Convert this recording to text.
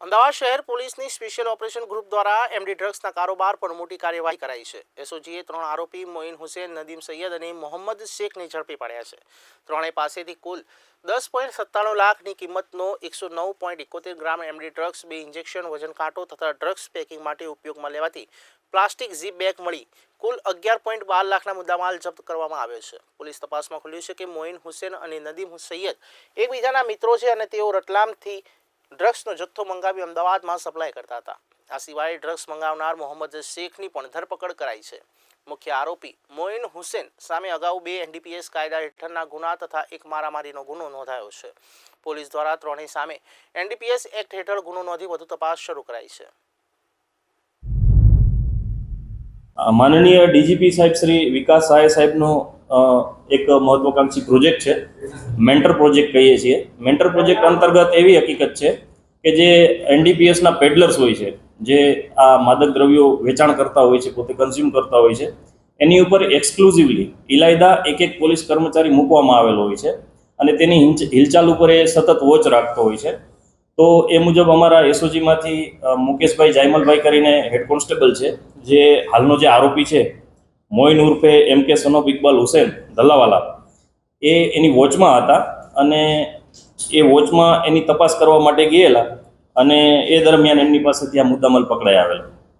અમદાવાદ શહેર પોલીસની special operation group દ્વારા એમડી ડ્રગ્સના કારોબાર પર મોટી કાર્યવાહી કરાઈ છે. એસઓજીએ ત્રણ આરોપી, મોઇન હુસેન, નદીમ સૈયદ અને મોહમ્મદ શેખને ઝડપી પાડ્યા છે. ત્રણેય પાસેથી કુલ દસ પોઈન્ટ સત્તાણું લાખની કિંમતનો એકસો નવ પોઈન્ટ એકોતેર ગ્રામ એમડી ડ્રગ્સ, બે ઇન્જેક્શન, વજન કાંટો તથા ડ્રગ્સ પેકિંગ માટે ઉપયોગમાં લેવાતી પ્લાસ્ટિક ઝીપ બેગ મળી કુલ અગિયાર પોઈન્ટ બાર લાખના મુદ્દામાલ જપ્ત કરવામાં આવ્યો છે. પોલીસ તપાસમાં ખુલ્યું છે કે મોઇન હુસેન અને નદીમ સૈયદ એકબીજાના મિત્રો છે અને તેઓ રતલામથી ડ્રગ્સનો જથ્થો મંગાવી અમદાવાદમાં સપ્લાય કરતા હતા. આ સિવાય ડ્રગ્સ મંગાવનાર મોહમ્મદ શેખની પણ ધરપકડ કરાઈ છે. મુખ્ય આરોપી મોઇન હુસેન સામે અગાઉ બે એનડીપીએસ કાયદા હેઠળના ગુના તથા એક મારામારીનો ગુનો નોંધાયો છે. પોલીસ દ્વારા ત્રણેય સામે એનડીપીએસ એક્ટ હેઠળ ગુનો નોંધી વધુ તપાસ શરૂ કરાઈ છે. માનનીય ડીજીપી સાહેબ શ્રી વિકાસ સહાય સાહેબનો એક મહત્વાકાંક્ષી પ્રોજેક્ટ છે. મેન્ટર પ્રોજેક્ટ કહીએ છીએ. મેન્ટર પ્રોજેક્ટ અંતર્ગત એવી હકીકત છે કે જે એનડીપીએસના પેડલર્સ હોય છે, જે આ માદક દ્રવ્યો વેચાણ કરતા હોય છે, પોતે કન્ઝ્યુમ કરતા હોય છે, એની ઉપર એક્સક્લુઝિવલી ઇલાયદા એક એક પોલીસ કર્મચારી મૂકવામાં આવેલો હોય છે અને તેની હિલચાલ ઉપર એ સતત વોચ રાખતો હોય છે. તો એ મુજબ અમારા એસઓજીમાંથી મુકેશભાઈ જાયમલભાઈ કરીને હેડ કોન્સ્ટેબલ છે, જે હાલનો જે આરોપી છે મોઇન ઉર્ફે એમ કે સનોબ ઇકબાલ હુસેન ધલ્લાવાલા એ એની વોચમાં હતા અને એ વોચમાં એની તપાસ કરવા માટે ગયેલા અને એ દરમિયાન એમની પાસેથી આ મુદ્દામાલ પકડાઈ આવેલો.